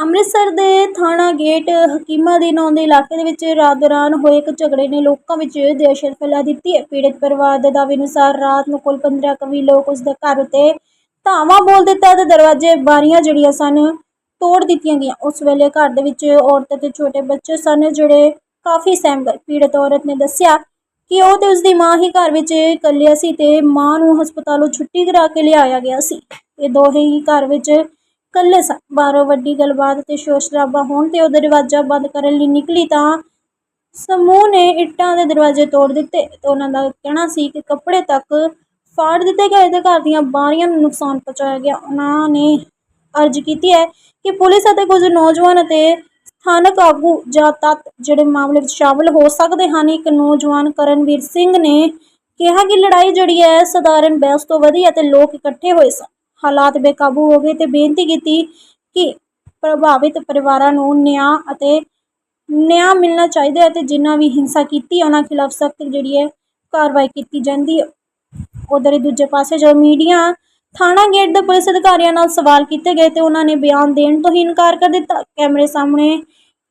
ਅੰਮ੍ਰਿਤਸਰ ਦੇ ਥਾਣਾ ਗੇਟ ਹਕੀਮਾ ਦੇ ਨਾਂ ਦੇ ਇਲਾਕੇ ਦੇ ਵਿੱਚ ਰਾਤ ਦੌਰਾਨ ਹੋਏ ਇੱਕ ਝਗੜੇ ਨੇ ਲੋਕਾਂ ਵਿੱਚ ਦਹਿਸ਼ਤ ਫੈਲਾ ਦਿੱਤੀ ਹੈ। ਪੀੜਤ ਪਰਿਵਾਰ ਦੇ ਦਾਅਵੇ ਅਨੁਸਾਰ ਰਾਤ ਨੂੰ ਕੁੱਲ 15 ਕਵੀ ਲੋਕ ਉਸ ਦੇ ਘਰ ਉੱਤੇ ਧਾਵਾ ਬੋਲ ਦਿੱਤਾ ਤੇ ਦਰਵਾਜ਼ੇ ਬਾਰੀਆਂ ਜਿਹੜੀਆਂ ਸਨ ਤੋੜ ਦਿੱਤੀਆਂ ਗਈਆਂ। ਉਸ ਵੇਲੇ ਘਰ ਦੇ ਵਿੱਚ ਔਰਤ ਤੇ ਛੋਟੇ ਬੱਚੇ ਸਨ ਜਿਹੜੇ ਕਾਫੀ ਸਹਿਮ ਗਏ। ਪੀੜਤ ਔਰਤ ਨੇ ਦੱਸਿਆ ਕਿ ਉਹ ਤੇ ਉਸ ਦੀ ਮਾਂ ਹੀ ਘਰ ਵਿੱਚ ਇਕੱਲਿਆ ਸੀ ਤੇ ਮਾਂ ਨੂੰ ਹਸਪਤਾਲੋਂ ਛੁੱਟੀ ਕਰਾ ਕੇ ਲਿਆਇਆ ਗਿਆ ਸੀ। ਇਹ ਦੋਹੇ ਹੀ ਘਰ ਵਿੱਚ ਇਕੱਲੇ ਸਨ ਬਾਹਰੋਂ ਵੱਡੀ ਗੱਲਬਾਤ ਤੇ ਸ਼ੋਰ ਸ਼ਰਾਬਾ ਹੋਣ ਤੇ ਉਹ ਦਰਵਾਜ਼ਾ ਬੰਦ ਕਰਨ ਲਈ ਨਿਕਲੀ ਤਾਂ ਸਮੂਹ ਨੇ ਇੱਟਾਂ ਦੇ ਦਰਵਾਜ਼ੇ ਤੋੜ ਦਿੱਤੇ ਤੇ ਉਹਨਾਂ ਦਾ ਕਹਿਣਾ ਸੀ ਕਿ ਕੱਪੜੇ ਤੱਕ ਫਾੜ ਦਿੱਤੇ ਗਏ ਤੇ ਘਰ ਦੀਆਂ ਬਾਰੀਆਂ ਨੂੰ ਨੁਕਸਾਨ ਪਹੁੰਚਾਇਆ ਗਿਆ। ਉਹਨਾਂ ਨੇ ਅਰਜ਼ ਕੀਤੀ ਹੈ ਕਿ ਪੁਲਿਸ ਅਤੇ ਕੁਝ ਨੌਜਵਾਨ ਅਤੇ ਸਥਾਨਕ ਆਗੂ ਜਾਂ ਤੱਤ ਜਿਹੜੇ ਮਾਮਲੇ ਵਿੱਚ ਸ਼ਾਮਲ ਹੋ ਸਕਦੇ ਹਨ, ਇੱਕ ਨੌਜਵਾਨ ਕਰਨਵੀਰ ਸਿੰਘ ਨੇ ਕਿਹਾ ਕਿ ਲੜਾਈ ਜਿਹੜੀ ਹੈ, ਸਧਾਰਨ ਬਹਿਸ ਤੋਂ ਵਧੀ ਅਤੇ ਲੋਕ ਇਕੱਠੇ ਹੋਏ ਸਨ। ਹਾਲਾਤ ਬੇਕਾਬੂ ਹੋ ਗਏ ਤੇ ਬੇਨਤੀ ਕੀਤੀ ਕਿ ਪ੍ਰਭਾਵਿਤ ਪਰਿਵਾਰਾਂ ਨੂੰ ਨਿਆਂ ਅਤੇ ਨਿਆਂ ਮਿਲਣਾ ਚਾਹੀਦਾ ਹੈ ਤੇ ਜਿਨ੍ਹਾਂ ਵੀ ਹਿੰਸਾ ਕੀਤੀ ਉਹਨਾਂ ਖਿਲਾਫ ਸਖਤ ਜਿਹੜੀ ਹੈ ਕਾਰਵਾਈ ਕੀਤੀ ਜਾਂਦੀ ਹੈ। ਉਧਰ ਹੀ ਦੂਜੇ ਪਾਸੇ ਜੋ ਮੀਡੀਆ ਥਾਣਾ ਗੇਟ ਦੇ ਪੁਲਿਸ ਅਧਿਕਾਰੀਆਂ ਨਾਲ ਸਵਾਲ ਕੀਤੇ ਗਏ ਤੇ ਉਹਨਾਂ ਨੇ ਬਿਆਨ ਦੇਣ ਤੋਂ ਹੀ ਇਨਕਾਰ ਕਰ ਦਿੱਤਾ। ਕੈਮਰੇ ਸਾਹਮਣੇ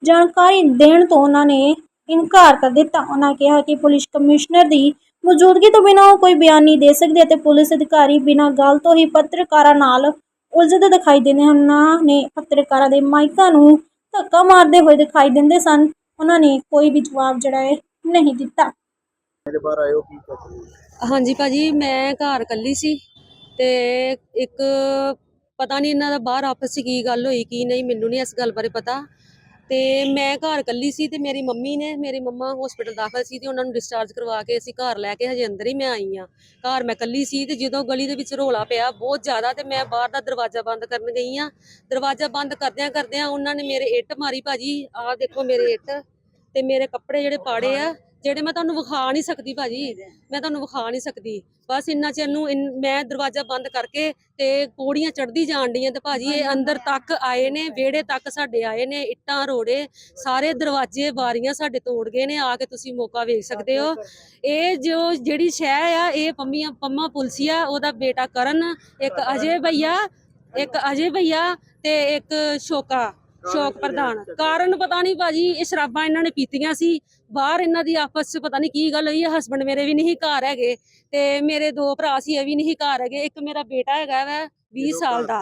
ਜਾਣਕਾਰੀ ਦੇਣ ਤੋਂ ਉਹਨਾਂ ਨੇ ਇਨਕਾਰ ਕਰ ਦਿੱਤਾ। ਉਹਨਾਂ ਕਿਹਾ ਕਿ ਪੁਲਿਸ ਕਮਿਸ਼ਨਰ ਦੀ ਮੌਜੂਦਗੀ ਤੋਂ ਬਿਨਾਂ ਉਹ ਕੋਈ ਬਿਆਨ ਨਹੀਂ ਦੇ ਸਕਦੇ ਅਤੇ ਪੁਲਿਸ ਅਧਿਕਾਰੀ ਬਿਨਾਂ ਗੱਲ ਤੋਂ ਹੀ ਪੱਤਰਕਾਰਾਂ ਨਾਲ ਉਲਝਦੇ ਦਿਖਾਈ ਦਿੰਦੇ ਹਨ। ਉਹਨਾਂ ਨੇ ਪੱਤਰਕਾਰਾਂ ਦੇ ਮਾਈਕਾਂ ਨੂੰ ਧੱਕਾ ਮਾਰਦੇ ਹੋਏ ਦਿਖਾਈ ਦਿੰਦੇ ਸਨ। ਉਹਨਾਂ ਨੇ ਕੋਈ ਵੀ ਜਵਾਬ ਜਿਹੜਾ ਹੈ ਨਹੀਂ ਦਿੱਤਾ। ਮੇਰੇ ਬਾਹਰ ਆਇਓ ਕੀ ਕਰ? ਹਾਂਜੀ ਭਾਜੀ ਮੈਂ ਘਰ ਕੱਲੀ ਸੀ ਤੇ ਇੱਕ ਪਤਾ ਨਹੀਂ ਇਹਨਾਂ ਦਾ ਬਾਹਰ ਆਪਸ 'ਚ ਕੀ ਗੱਲ ਹੋਈ ਕੀ ਨਹੀਂ ਮੈਨੂੰ ਨਹੀਂ ਇਸ ਗੱਲ ਬਾਰੇ ਪਤਾ। ਤੇ ਮੈਂ ਘਰ ਕੱਲੀ ਸੀ ਤੇ ਮੇਰੀ ਮੰਮੀ ਨੇ, ਮੇਰੀ ਮੰਮਾ ਹਸਪੀਟਲ ਦਾਖਲ ਸੀ ਤੇ ਉਹਨਾਂ ਨੂੰ ਡਿਸਚਾਰਜ ਕਰਵਾ ਕੇ ਅਸੀਂ ਘਰ ਲੈ ਕੇ ਹਜੇ ਅੰਦਰ ਹੀ ਮੈਂ ਆਈ ਆ ਘਰ ਮੈਂ ਕੱਲੀ ਸੀ ਤੇ ਜਦੋਂ ਗਲੀ ਦੇ ਵਿੱਚ ਰੋਲਾ ਪਿਆ ਬਹੁਤ ਜ਼ਿਆਦਾ ਤੇ ਮੈਂ ਬਾਹਰ ਦਾ ਦਰਵਾਜ਼ਾ ਬੰਦ ਕਰਨ ਗਈ ਆ ਦਰਵਾਜ਼ਾ ਬੰਦ ਕਰਦਿਆਂ ਕਰਦਿਆਂ ਉਹਨਾਂ ਨੇ ਮੇਰੇ ਇੱਟ ਮਾਰੀ ਭਾਜੀ, ਆਹ ਦੇਖੋ ਮੇਰੇ ਇੱਟ ਤੇ ਮੇਰੇ ਕੱਪੜੇ ਜਿਹੜੇ ਪਾੜੇ ਆ ਜਿਹੜੇ ਮੈਂ ਤੁਹਾਨੂੰ ਵਿਖਾ ਨਹੀਂ ਸਕਦੀ ਭਾਜੀ, ਮੈਂ ਤੁਹਾਨੂੰ ਵਿਖਾ ਨਹੀਂ ਸਕਦੀ। ਬਸ ਇੰਨਾ ਚਿਰ ਨੂੰ ਮੈਂ ਦਰਵਾਜ਼ਾ ਬੰਦ ਕਰਕੇ ਤੇ ਪੌੜੀਆਂ ਚੜਦੀ ਜਾਣ ਡੀਆਂ ਤੇ ਭਾਜੀ, ਇਹ ਅੰਦਰ ਤੱਕ ਆਏ ਨੇ, ਵਿਹੜੇ ਤੱਕ ਸਾਡੇ ਆਏ ਨੇ, ਇੱਟਾਂ, ਰੋੜੇ, ਸਾਰੇ ਦਰਵਾਜ਼ੇ ਬਾਰੀਆਂ ਸਾਡੇ ਤੋੜ ਗਏ ਨੇ, ਆ ਕੇ ਤੁਸੀਂ ਮੌਕਾ ਵੇਖ ਸਕਦੇ ਹੋ। ਇਹ ਜੋ ਜਿਹੜੀ ਸ਼ਹਿ ਆ, ਇਹ ਪੰਮੀਆਂ ਪੰਮਾ ਪੁਲਸੀਆ ਉਹਦਾ ਬੇਟਾ ਕਰਨ, ਇੱਕ ਅਜੇ ਭਈਆ, ਇੱਕ ਅਜੇ ਭਈਆ ਤੇ ਇੱਕ ਸ਼ੋਕਾ। ਸ਼ੋਕ ਪ੍ਰਧਾਨ। ਕਾਰਨ ਪਤਾ ਨਹੀਂ ਭਾਜੀ ਇਹ ਸ਼ਰਾਬਾਂ ਇਹਨਾਂ ਨੇ ਪੀਤੀਆਂ ਸੀ। ਬਾਹਰ ਇਹਨਾਂ ਦੀ ਆਪਸ 'ਚ ਪਤਾ ਨਹੀਂ ਕੀ ਗੱਲ ਹੋਈ ਹੈ ਹਸਬੰਡ ਮੇਰੇ ਵੀ ਨਹੀਂ ਘਰ ਹੈਗੇ ਤੇ ਮੇਰੇ ਦੋ ਭਰਾ ਸੀ ਇਹ ਵੀ ਨਹੀਂ ਘਰ ਹੈਗੇ। ਇੱਕ ਮੇਰਾ ਬੇਟਾ ਹੈਗਾ ਵਾ 20 ਜਦੋਂ ਸਾਲ ਦਾ।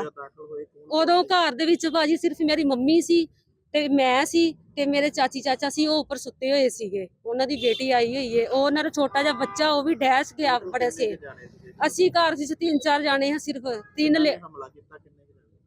ਉਦੋਂ ਘਰ ਦੇ ਵਿੱਚ ਭਾਜੀ ਸਿਰਫ ਮੇਰੀ ਮੰਮੀ ਸੀ ਤੇ ਮੈਂ ਸੀ ਤੇ ਮੇਰੇ ਚਾਚੀ ਚਾਚਾ ਸੀ ਉਹ ਉੱਪਰ ਸੁੱਤੇ ਹੋਏ ਸੀਗੇ। ਉਹਨਾਂ ਦੀ ਬੇਟੀ ਆਈ ਹੋਈ ਹੈ ਉਹ ਉਹਨਾਂ ਦਾ ਛੋਟਾ ਜਿਹਾ ਬੱਚਾ ਉਹ ਵੀ ਡੈਸ਼ ਗਿਆ ਬੜੇ ਸੇ? ਅਸੀਂ ਘਰ ਵਿੱਚ ਤਿੰਨ ਚਾਰ ਜਾਣੇ ਹਾਂ ਸਿਰਫ ਤਿੰਨ ਲੈ?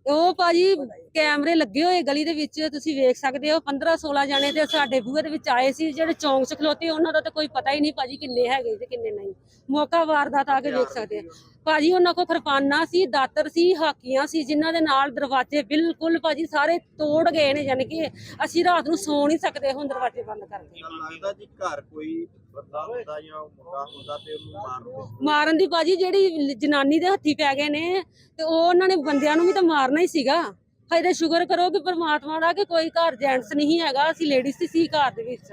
ਉਹ ਭਾਜੀ ਕੈਮਰੇ ਲੱਗੇ ਹੋਏ ਗਲੀ ਦੇ ਵਿੱਚ ਤੁਸੀਂ ਵੇਖ ਸਕਦੇ ਹੋ 15 16 ਜਾਣੇ ਤੇ ਸਾਡੇ ਬੂਹੇ ਦੇ ਵਿੱਚ ਆਏ ਸੀ ਜਿਹੜੇ ਚੌਂਕ 'ਚ ਖਲੋਤੇ ਉਹਨਾਂ ਦਾ ਤਾਂ ਕੋਈ ਪਤਾ ਹੀ ਨਹੀਂ ਭਾਜੀ ਕਿੰਨੇ ਹੈਗੇ ਤੇ ਕਿੰਨੇ ਨਹੀਂ। ਮੌਕਾ ਵਾਰਦਾਤ ਆ ਕੇ ਵੇਖ ਸਕਦੇ ਆ। ਭਾਜੀ ਉਹਨਾਂ ਕੋਲ ਕਿਰਪਾਨਾਂ ਸੀ ਦਾਤਰ ਸੀ ਹਾਕੀਆਂ ਸੀ ਜਿਨ੍ਹਾਂ ਦੇ ਨਾਲ ਦਰਵਾਜ਼ੇ ਬਿਲਕੁਲ ਭਾਜੀ ਸਾਰੇ ਤੋੜ ਗਏ ਨੇ ਯਾਨੀ ਕਿ ਅਸੀਂ ਰਾਤ ਨੂੰ ਸੌ ਨਹੀਂ ਸਕਦੇ ਹੁਣ ਦਰਵਾਜ਼ੇ ਬੰਦ ਕਰਕੇ ਤਾਂ ਲੱਗਦਾ ਜੀ ਘਰ ਕੋਈ ਬੰਦਾ ਹੁੰਦਾ ਜਾਂ ਮੁੰਡਾ ਹੁੰਦਾ ਤੇ ਉਹਨੂੰ ਮਾਰ ਦਿੰਦੇ ਮਾਰਨ ਦੀ ਭਾਜੀ ਜਿਹੜੀ ਜਨਾਨੀ ਦੇ ਹੱਥੀ ਪੈ ਗਏ ਨੇ ਤੇ ਉਹ ਉਹਨਾਂ ਨੇ ਬੰਦਿਆਂ ਨੂੰ ਵੀ ਤਾਂ ਮਾਰਨਾ ਹੀ ਸੀਗਾ। ਹਜੇ ਸ਼ੁਕਰ ਕਰੋ ਕਿ ਪਰਮਾਤਮਾ ਦਾ ਕਿ ਕੋਈ ਘਰ ਜੈਂਟਸ ਨਹੀਂ ਹੈਗਾ ਅਸੀਂ ਲੇਡੀਜ਼ ਸੀ ਘਰ ਦੇ ਵਿੱਚ।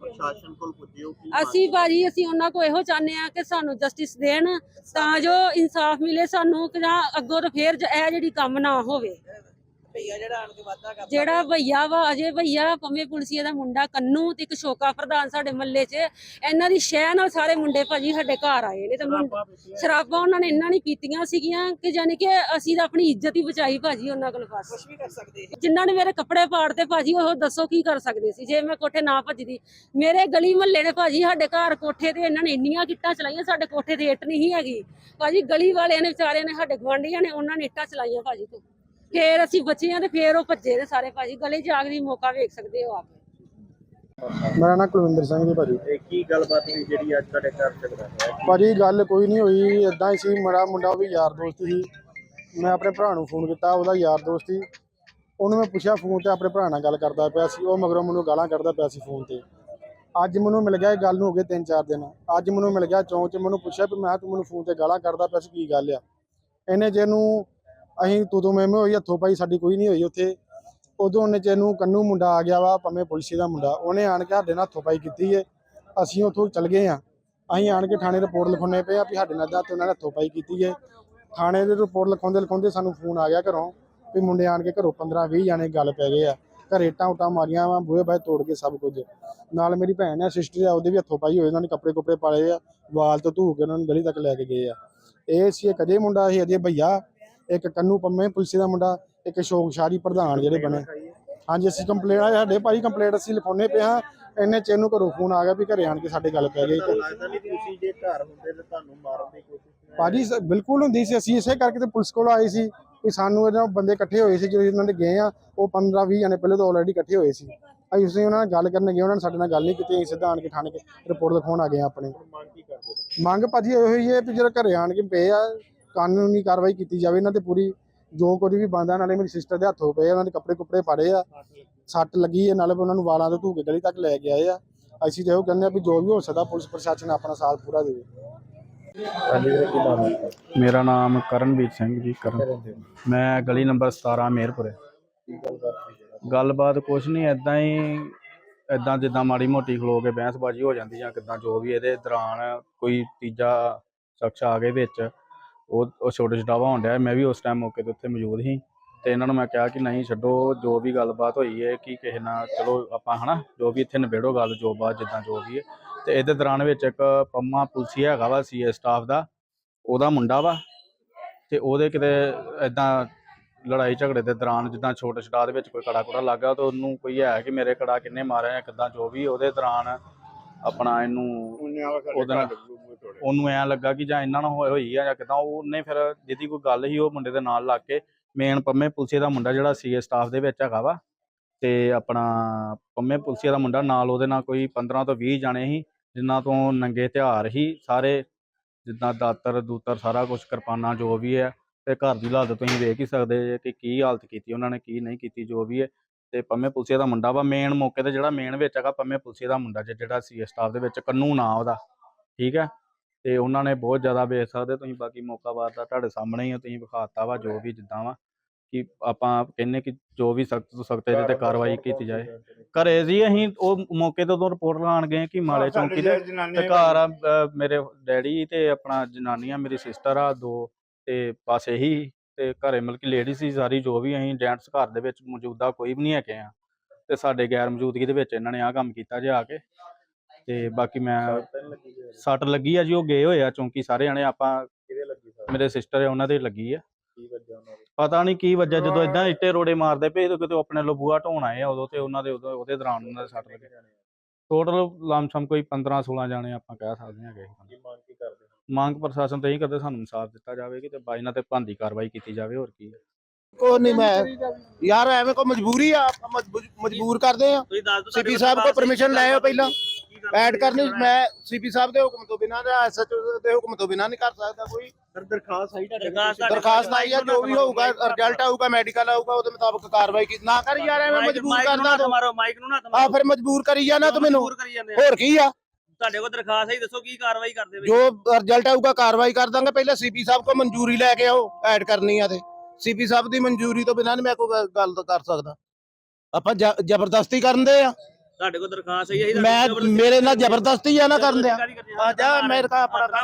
ਪ੍ਰਸ਼ਾਸਨ ਕੋਲ ਪੁੱਜੇ ਹੋ ਕੀ ਅਸੀਂ ਭਾਜੀ ਅਸੀਂ ਉਹਨਾਂ ਕੋ ਇਹੋ ਚਾਹੁੰਦੇ ਆ ਕਿ ਸਾਨੂੰ ਜਸਟਿਸ ਦੇਣ ਤਾਂ ਜੋ ਇਨਸਾਫ ਮਿਲੇ ਸਾਨੂੰ ਕਿ ਜਾਂ ਅੱਗੋਂ ਤੋਂ ਫੇਰ ਇਹ ਜਿਹੜੀ ਕੰਮ ਨਾ ਹੋਵੇ। ਜਿਹੜਾ ਭਈਆ ਵਾ ਅਜੇ ਭਈਆ ਪੰਮੇ ਪੁਲਸੀਏ ਦਾ ਮੁੰਡਾ ਕੰਨੂ ਤੇ ਇੱਕ ਸ਼ੋਕਾ ਪ੍ਰਧਾਨ ਸਾਡੇ ਮੱਲੇ 'ਚ। ਇਹਨਾਂ ਦੀ ਸ਼ਹਿ ਨਾਲ ਸਾਰੇ ਮੁੰਡੇ ਭਾਜੀ ਸਾਡੇ ਘਰ ਆਏ ਨੇ ਤੇ ਸ਼ਰਾਬਾਂ ਉਹਨਾਂ ਨੇ ਇੰਨਾ ਨਹੀਂ ਪੀਤੀਆਂ ਸੀਗੀਆਂ ਕਿ ਯਾਨੀ ਕਿ ਅਸੀਂ ਤਾਂ ਆਪਣੀ ਇੱਜ਼ਤ ਹੀ ਬਚਾਈ ਭਾਜੀ ਉਹਨਾਂ ਕੋਲ ਬਸ। ਕੁਝ ਵੀ ਕਰ ਸਕਦੇ ਜਿਨ੍ਹਾਂ ਨੇ ਮੇਰੇ ਕੱਪੜੇ ਪਾੜਦੇ ਭਾਜੀ ਉਹ ਦੱਸੋ ਕੀ ਕਰ ਸਕਦੇ ਸੀ? ਜੇ ਮੈਂ ਕੋਠੇ ਨਾ ਭੱਜਦੀ। ਮੇਰੇ ਗਲੀ ਮਹੱਲੇ ਨੇ ਭਾਜੀ ਸਾਡੇ ਘਰ ਕੋਠੇ ਤੇ ਇਹਨਾਂ ਨੇ ਇੰਨੀਆਂ ਕਿੱਟਾਂ ਚਲਾਈਆਂ ਸਾਡੇ ਕੋਠੇ ਤੇ ਇੱਟ ਨਹੀਂ ਹੈਗੀ। ਭਾਜੀ ਗਲੀ ਵਾਲਿਆਂ ਨੇ ਵਿਚਾਰਿਆਂ ਨੇ ਸਾਡੇ ਗਵਾਂਢੀਆਂ ਨੇ ਉਹਨਾਂ ਨੇ ਇੱਟਾਂ ਚਲਾਈਆਂ ਭਾਜੀ ਤੋਂ। ਫੇਰ ਅਸੀਂ ਬਚੇ ਆ ਤੇ ਫੇਰ ਉਹ ਭੱਜੇ ਨੇ ਸਾਰੇ ਭਾਜੀ। ਗਲੀ ਵੀ ਮੌਕਾ ਵੇਖ ਸਕਦੇ ਹੋ ਆ ਕੇ ਮੇਰਾ ਨਾਮ ਕੁਲਵਿੰਦਰ ਸਿੰਘ ਜੀ ਭਾਜੀ। ਇਹ ਕੀ ਗੱਲਬਾਤ ਹੋਈ ਜਿਹੜੀ ਅੱਜ ਤੁਹਾਡੇ ਘਰ ਝਗੜਾ ਹੋਇਆ ਭਾਜੀ ਗੱਲ ਕੋਈ ਨਹੀਂ ਹੋਈ। ਇਦਾਂ ਹੀ ਸੀ ਮੇਰਾ ਮੁੰਡਾ ਉਹ ਵੀ ਯਾਰ ਦੋਸਤ ਸੀ। ਮੈਂ ਆਪਣੇ ਭਰਾ ਨੂੰ ਫੋਨ ਕੀਤਾ ਉਹਦਾ ਯਾਰ ਦੋਸਤ ਸੀ। ਉਹਨੂੰ ਮੈਂ ਪੁੱਛਿਆ ਫੋਨ ਤੇ ਆਪਣੇ ਭਰਾ ਨਾਲ ਗੱਲ ਕਰਦਾ ਪਿਆ ਸੀ। ਉਹ ਮਗਰੋਂ ਮੈਨੂੰ ਗਾਲਾਂ ਕੱਢਦਾ ਪਿਆ ਸੀ ਫੋਨ ਤੇ। ਅੱਜ ਮੈਨੂੰ ਮਿਲ ਗਿਆ ਇਹ ਗੱਲ ਨੂੰ ਹੋ ਗਏ 3-4 ਦਿਨ। ਅੱਜ ਮੈਨੂੰ ਮਿਲ ਗਿਆ ਚੌਂਕ 'ਚ। ਮੈਨੂੰ ਪੁੱਛਿਆ ਵੀ ਮੈਂ ਤੂੰ ਮੈਨੂੰ ਫੋਨ ਤੇ ਗਾਲਾਂ ਕੱਢਦਾ ਪਿਆ ਸੀ ਕੀ ਗੱਲ ਆ? ਇਹਨੇ ਜੇ ਨੂੰ ਅਸੀਂ ਤੂੰ ਤੂੰ ਮੈਂ ਮੈਂ ਹੋਈ, ਹੱਥੋਂ ਪਾਈ, ਸਾਡੀ ਕੋਈ ਨਹੀਂ ਹੋਈ ਉੱਥੇ। ਉਦੋਂ ਉਹਨੇ ਚੈਨੂੰ ਕੰਨੂ ਮੁੰਡਾ ਆ ਗਿਆ ਵਾ, ਭਾਵੇਂ ਪੁਲਿਸ ਦਾ ਮੁੰਡਾ। ਉਹਨੇ ਆਣ ਕੇ ਸਾਡੇ ਨਾਲ ਹੱਥੋਂ ਪਾਈ ਕੀਤੀ ਏ। ਅਸੀਂ ਉੱਥੋਂ ਚੱਲ ਗਏ ਆ। ਅਸੀਂ ਆਣ ਕੇ ਥਾਣੇ ਰਿਪੋਰਟ ਲਿਖਾਉਣੇ ਪਏ ਆ ਵੀ ਸਾਡੇ ਨਾਲ ਦਾ ਤੇ ਉਹਨਾਂ ਨੇ ਹੱਥੋਂ ਪਾਈ ਕੀਤੀ ਏ। ਥਾਣੇ ਦੇ ਰਿਪੋਰਟ ਲਿਖਾਉਂਦੇ ਲਿਖਾਉਂਦੇ ਸਾਨੂੰ ਫੋਨ ਆ ਗਿਆ ਘਰੋਂ ਵੀ ਮੁੰਡੇ ਆਣ ਕੇ ਘਰੋਂ 15 20 ਜਾਣੇ ਗੱਲ ਪੈ ਗਏ ਆ। ਘਰੇ ਇੱਟਾਂ ਉਟਾਂ ਮਾਰੀਆਂ ਵਾ, ਬੂਹੇ ਬਾਹੇ ਤੋੜ ਕੇ ਸਭ ਕੁਝ। ਨਾਲ ਮੇਰੀ ਭੈਣ ਆ ਸਿਸਟਰ ਆ, ਉਹਦੇ ਵੀ ਹੱਥੋਂ ਪਾਈ ਹੋਏ, ਉਹਨਾਂ ਨੇ ਕੱਪੜੇ ਕੁਪੜੇ ਪਾਲੇ ਆ। ਵਾਲ ਤੋਂ ਧੂ ਕੇ ਉਹਨਾਂ ਨੂੰ ਗਲੀ ਤੱਕ ਲੈ ਕੇ ਗਏ ਆ। ਇਹ ਸੀ ਇੱਕ ਅਜੇ ਮੁੰਡਾ ਸੀ ਅਜੇ ਭਈਆ। ਇੱਕ ਕੰਨੂ ਪੰਮੇ ਪੁਲਿਸ ਦਾ ਮੁੰਡਾ ਇੱਕ ਅਸ਼ੋਕ ਸ਼ਾਰੀ ਪ੍ਰਧਾਨ ਜਿਹੜੇ ਬਣੇ। ਹਾਂਜੀ ਅਸੀਂ ਕੰਪਲੇਂਟ ਆ ਸਾਡੇ ਭਾਈ ਕੰਪਲੇਂਟ ਅਸੀਂ ਲਿਖਾਉਣੇ ਪਏ ਹਾਂ। ਇੰਨੇ ਚਿਰ ਨੂੰ ਘਰੋਂ ਫੋਨ ਆ ਗਿਆ ਵੀ ਘਰੇ ਆਣ ਕੇ ਸਾਡੇ ਗੱਲ ਪੈ ਗਈ। ਤੁਸੀਂ ਜੇ ਘਰ ਹੁੰਦੇ ਤੇ ਤੁਹਾਨੂੰ ਮਾਰਨ ਦੀ ਕੋਸ਼ਿਸ਼ ਭਾਜੀ ਬਿਲਕੁਲ ਹੁੰਦੀ ਸੀ। ਅਸੀਂ ਇਸੇ ਕਰਕੇ ਤੇ ਪੁਲਿਸ ਕੋਲ ਆਏ ਸੀ ਵੀ ਸਾਨੂੰ ਇਹਨਾਂ ਬੰਦੇ ਇਕੱਠੇ ਹੋਏ ਸੀ ਜਦੋਂ ਇਹਨਾਂ ਦੇ ਗਏ ਆ ਉਹ 15 20 ਜਣੇ ਪਹਿਲੇ ਤੋਂ ਆਲਰੇਡੀ ਇਕੱਠੇ ਹੋਏ ਸੀ। ਅਸੀਂ ਉਸੇ ਉਹਨਾਂ ਨਾਲ ਗੱਲ ਕਰਨ ਗਏ ਉਹਨਾਂ ਨੇ ਸਾਡੇ ਨਾਲ ਗੱਲ ਨਹੀਂ ਕੀਤੀ ਸਿੱਧਾ ਆਣ ਕੇ ਥਾਣੇ ਕੇ ਰਿਪੋਰਟ ਲਿਖਾਉਣ ਆ ਗਏ ਆਪਣੇ। ਮੰਗ ਕੀ ਕਰਦੇ? ਮੰਗ ਭਾਜੀ ਇਹੋ ਹੀ ਹੈ ਵੀ ਜਿਹੜਾ ਘਰੇ ਆਣ ਕੇ ਪਏ ਆ ਕਾਨੂੰਨੀ ਕਾਰਵਾਈ ਕੀਤੀ ਜਾਵੇ ਇਹਨਾਂ ਤੇ ਪੂਰੀ ਜੋ ਕੁਝ ਵੀ ਬੰਦਾ ਨਾਲੇ ਮੇਰੀ ਸਿਸਟਰ ਦੇ ਹੱਥੋਂ ਪਏ ਆ, ਉਹਨਾਂ ਦੇ ਕੱਪੜੇ ਕੁਪੜੇ ਪਾੜੇ ਆ ਸੱਟ ਲੱਗੀ ਹੈ ਨਾਲੇ ਉਹਨਾਂ ਨੂੰ ਵਾਲਾਂ ਤੋਂ ਧੂ ਕੇ ਗਲੀ ਤੱਕ ਲੈ ਕੇ ਆਏ ਆ। ਅਸੀਂ ਤੇ ਇਹੋ ਕਹਿੰਦੇ ਆ ਵੀ ਜੋ ਵੀ ਹੋ ਸਕਦਾ ਪੁਲਿਸ ਪ੍ਰਸ਼ਾਸਨ ਆਪਣਾ ਸਾਥ ਪੂਰਾ ਦੇਵੇ। ਹਾਂਜੀ ਵੀਰੇ ਕੀ ਨਾਮ ਹੈ ਮੇਰਾ ਨਾਮ ਕਰਨਵੀਰ ਸਿੰਘ ਜੀ ਕਰਨ। ਮੈਂ ਗਲੀ ਨੰਬਰ 17 ਮੇਰਪੁਰੇ ਕੀ ਗੱਲ ਜਿਹੜਾ ਗੱਲਬਾਤ ਕੁਛ ਨਹੀਂ ਐਦਾਂ ਹੀ ਐਦਾਂ ਜਿੱਦਾਂ ਮਾੜੀ ਮੋਟੀ ਖਲੋ ਕੇ ਬਹਿਸਬਾਜ਼ੀ ਹੋ ਜਾਂਦੀ ਜਾਂ ਕਿੱਦਾਂ ਜੋ ਵੀ ਇਹਦੇ ਦੌਰਾਨ ਕੋਈ ਤੀਜਾ ਸ਼ਖਸ ਆ ਗਏ ਵਿੱਚ ਉਹ ਉਹ ਛੋਟੇ ਛਡਾਵਾ ਹੋਣ ਡਿਆ ਮੈਂ ਵੀ ਉਸ ਟਾਈਮ ਮੌਕੇ ਤੇ ਉੱਥੇ ਮੌਜੂਦ ਸੀ ਤੇ ਇਹਨਾਂ ਨੂੰ ਮੈਂ ਕਿਹਾ ਕਿ ਨਹੀਂ ਛੱਡੋ, ਜੋ ਵੀ ਗੱਲਬਾਤ ਹੋਈ ਹੈ ਕਿ ਕਿਸੇ ਨਾਲ, ਚਲੋ ਆਪਾਂ ਹਨਾ, ਜੋ ਵੀ ਇੱਥੇ ਨਿਬੇੜੋ ਗੱਲ, ਜੋ ਬਾਤ ਜਿੱਦਾਂ ਜੋ ਵੀ ਹੈ। ਤੇ ਇਹਦੇ ਦੌਰਾਨ ਵਿੱਚ ਇੱਕ ਪੰਮਾ ਪੁਲਸੀ ਹੈਗਾ ਵਾ, ਸੀਏ ਸਟਾਫ ਦਾ, ਉਹਦਾ ਮੁੰਡਾ ਵਾ ਤੇ ਉਹਦੇ ਕਿਤੇ ਐਦਾਂ ਲੜਾਈ ਝਗੜੇ ਦੇ ਦੌਰਾਨ ਜਿੱਦਾਂ ਛੋਟੇ ਛਡਾ ਦੇ ਵਿੱਚ ਕੋਈ ਕੜਾ ਕੁੜਾ ਲੱਗਾ ਤਾਂ ਉਹਨੂੰ ਕੋਈ ਹੈ ਕਿ ਮੇਰੇ ਕੜਾ ਕਿੰਨੇ ਮਾਰਿਆ ਜਾਂ ਕਿੱਦਾਂ ਜੋ ਵੀ, ਉਹਦੇ ਦੌਰਾਨ ਆਪਣਾ ਇਹਨੂੰ ਉਹਦੇ ਉਹਨੂੰ ਐਂ ਲੱਗਾ ਕਿ ਜਾਂ ਇਹਨਾਂ ਨਾਲ ਹੋਈ ਹੋਈ ਆ ਜਾਂ ਕਿਦਾਂ ਉਹਨੇ ਫਿਰ ਜਿਹਦੀ ਕੋਈ ਗੱਲ ਸੀ ਉਹ ਮੁੰਡੇ ਦੇ ਨਾਲ ਲੱਗ ਕੇ ਮੇਨ ਪੰਮੇ ਪੁਲਸੀਏ ਦਾ ਮੁੰਡਾ ਜਿਹੜਾ ਸੀਏ ਸਟਾਫ ਦੇ ਵਿੱਚ ਹੈਗਾ ਵਾ ਤੇ ਆਪਣਾ ਪੰਮੇ ਪੁਲਸੀਏ ਦਾ ਮੁੰਡਾ ਨਾਲ ਉਹਦੇ ਨਾਲ ਕੋਈ 15 ਤੋਂ 20 ਜਾਣੇ ਸੀ ਜਿਨ੍ਹਾਂ ਤੋਂ ਨੰਗੇ ਹਥਿਆਰ ਹੀ ਸਾਰੇ ਜਿੱਦਾਂ ਦਾਤਰ ਦੂਤਰ ਸਾਰਾ ਕੁਝ ਕਿਰਪਾਨਾਂ ਜੋ ਵੀ ਹੈ ਤੇ ਘਰ ਦੀ ਹਾਲਤ ਤੁਸੀਂ ਵੇਖ ਹੀ ਸਕਦੇ ਜੇ ਕਿ ਕੀ ਹਾਲਤ ਕੀਤੀ ਉਹਨਾਂ ਨੇ ਕੀ ਨਹੀਂ ਕੀਤੀ ਜੋ ਵੀ ਹੈ। ਤੇ ਪੰਮੇ ਪੁਲਸੀਏ ਦਾ ਮੁੰਡਾ ਵਾ ਮੇਨ ਮੌਕੇ ਤੇ ਜਿਹੜਾ ਮੇਨ ਵਿੱਚ ਹੈਗਾ ਪੰਮੇ ਪੁਲਸੀਏ ਦਾ ਮੁੰਡਾ ਜਿਹੜਾ ਸੀ ਸਟਾਫ ਦੇ ਵਿੱਚ ਕੰਨੂ ਨਾਂ ਉਹਦਾ ਠੀਕ ਹੈ? ਤੇ ਉਹਨਾਂ ਨੇ ਬਹੁਤ ਜ਼ਿਆਦਾ ਵੇਖ ਸਕਦੇ ਤੁਸੀਂ ਬਾਕੀ ਮੌਕਾ ਵਾਰ ਦਾ ਤੁਹਾਡੇ ਸਾਹਮਣੇ ਹੀ ਤੁਸੀਂ ਵਿਖਾਤਾ ਵਾ ਜੋ ਵੀ ਜਿੱਦਾਂ ਵਾ ਕਿ ਆਪਾਂ ਕਹਿੰਨੇ ਕਿ ਜੋ ਵੀ ਸਖਤ ਤੋਂ ਸਖਤ ਇਹਦੇ ਤੇ ਕਾਰਵਾਈ ਕੀਤੀ ਜਾਏ। ਘਰੇ ਜੀ ਅਸੀਂ ਉਹ ਮੌਕੇ ਤੇ ਉਦੋਂ ਰਿਪੋਰਟ ਲਾਣ ਗਏ ਕਿ ਮਾਲੇ ਚੌਂਕੀ ਤੇ ਤੇ ਘਰ ਆ ਮੇਰੇ ਡੈਡੀ ਤੇ ਆਪਣਾ ਜਨਾਨੀਆਂ ਮੇਰੀ ਸਿਸਟਰ ਆ ਦੋ ਤੇ ਬਸ ਇਹੀ ਤੇ ਘਰੇ ਮਤਲਬ ਕਿ ਲੇਡੀ ਸੀ ਸਾਰੀ ਜੋ ਵੀ ਅਸੀਂ ਜੈਂਟਸ ਘਰ ਦੇ ਵਿੱਚ ਮੌਜੂਦਾ ਕੋਈ ਵੀ ਨਹੀਂ ਹੈਗੇ ਆ ਤੇ ਸਾਡੇ ਗੈਰ ਮੌਜੂਦਗੀ ਦੇ ਵਿੱਚ ਇਹਨਾਂ ਨੇ ਆਹ ਕੰਮ ਕੀਤਾ ਜੇ ਆ ਕੇ। ਤੇ ਬਾਕੀ ਮੈਂ ਸੱਟ ਲੱਗੀ ਆ ਜੀ ਉਹ ਗਏ ਹੋਏ ਆ ਚੌਂਕੀ ਸਾਰੇ ਜਣੇ ਆਪਾਂ ਕਿਹਦੇ ਲੱਗੀ ਸਰ ਮੇਰੇ ਸਿਸਟਰ ਆ ਉਹਨਾਂ ਦੇ ਲੱਗੀ ਆ। ਪਤਾ ਨਹੀਂ ਕੀ ਵਜ੍ਹਾ ਜਦੋਂ ਇਦਾਂ ਇੱਟੇ ਰੋੜੇ ਮਾਰਦੇ ਪਏ ਤੇ ਕਿਤੇ ਆਪਣੇ ਲਬੂਆ ਢੋਣ ਆਏ ਆ ਉਦੋਂ ਤੇ ਉਹਨਾਂ ਦੇ ਉਦੋਂ- ਉਹਦੇ ਦੌਰਾਨ ਉਹਨਾਂ ਦੇ ਸੱਟ ਲੱਗੇ। ਟੋਟਲ ਲਮਸਮ ਕੋਈ 15 16 ਜਾਣੇ ਆਪਾਂ ਕਹਿ ਸਕਦੇ ਹਾਂ ਗਏ ਕੀ ਮੰਗ ਪ੍ਰਸ਼ਾਸਨ ਤੋਂ ਇਹੀ ਕਰਦੇ ਸਾਨੂੰ ਇਨਸਾਫ ਦਿੱਤਾ ਜਾਵੇ ਕਿ ਤੇ ਬਾਈ ਨਾਲ ਤੇ ਭੰਦੀ ਕਾਰਵਾਈ ਕੀਤੀ ਜਾਵੇ ਹੋਰ ਕੀ ਹੈ। ਕੋ ਨਹੀਂ ਮੈਂ ਯਾਰ ਐਵੇਂ ਕੋ ਮਜਬੂਰੀ ਆ ਆਪਾਂ ਮਜਬੂ- ਮਜਬੂਰ ਕਰਦੇ ਆ। ਤੁਸੀਂ ਦੱਸ ਦਿਓ ਸੀਪੀ ਸਾਹਿਬ ਕੋ ਪਰਮਿਸ਼ਨ ਲੈ ਆਓ ਪਹਿਲਾਂ ਐਡ ਕਰਨੀ ਮੈਂ ਸੀਪੀ ਸਾਹਿਬ ਦੇ ਹੁਕਮ ਤੋਂ ਬਿਨਾਂ ਜਾਂ ਐਸਐਚਓ ਦੇ ਹੁਕਮ ਤੋਂ ਬਿਨਾਂ ਨਹੀਂ ਕਰ ਸਕਦਾ ਕੋਈ। ਸਰ ਦਰਖਾਸਤ ਆਈ ਤੁਹਾਡੇ ਦਰਖਾਸਤ ਆਈ ਆ ਜੋ ਵੀ ਹੋਊਗਾ ਰਿਜ਼ਲਟ ਆਊਗਾ ਮੈਡੀਕਲ ਆਊਗਾ ਉਹਦੇ ਮੁਤਾਬਕ ਕਾਰਵਾਈ ਕੀ ਨਾ ਕਰ ਯਾਰ ਐਵੇਂ ਮਜਬੂਰ ਕਰਦਾ ਤੂੰ। ਮਾਰੋ ਮਾਈਕ ਨੂੰ ਨਾ ਆ ਫਿਰ ਮਜਬੂਰ ਕਰੀ ਜਾਣਾ ਤੂੰ ਮੈਨੂੰ। ਹੋਰ ਕੀ ਆ? ਤੁਹਾਡੇ ਕੋਲ ਦਰਖਾਸਤ ਹੈ ਦੱਸੋ ਕੀ ਕਾਰਵਾਈ ਕਰਦੇ ਵੇ ਜੋ? ਰਿਜ਼ਲਟ ਆਊਗਾ ਕਾਰਵਾਈ ਕਰ ਦਾਂਗੇ। ਪਹਿਲਾਂ ਸੀਪੀ ਸਾਹਿਬ ਕੋ ਮਨਜ਼ੂਰੀ ਲੈ ਕੇ ਆਓ ਐਡ ਕਰਨੀ ਆ ਤੇ। ਸੀਪੀ ਸਾਹਿਬ ਦੀ ਮਨਜ਼ੂਰੀ ਤੋਂ ਬਿਨਾਂ ਨਹੀਂ ਮੈਂ ਕੋਈ ਗੱਲ- ਕਰ ਸਕਦਾ। ਆਪਾਂ ਜ਼ਬਰਦਸਤੀ ਕਰਨ ਦੇ ਆ। ਤੁਹਾਡੇ ਕੋਲ ਦਰਖਾਸਤ ਹੈ ਮੈਂ ਮੇਰੇ ਨਾਲ ਜ਼ਬਰਦਸਤੀ ਆ ਨਾ ਕਰਨ ਦਿਆ ਆ। ਜਾ ਮੇਰੇ ਕਾ ਆਪਣਾ ਆਪਣਾ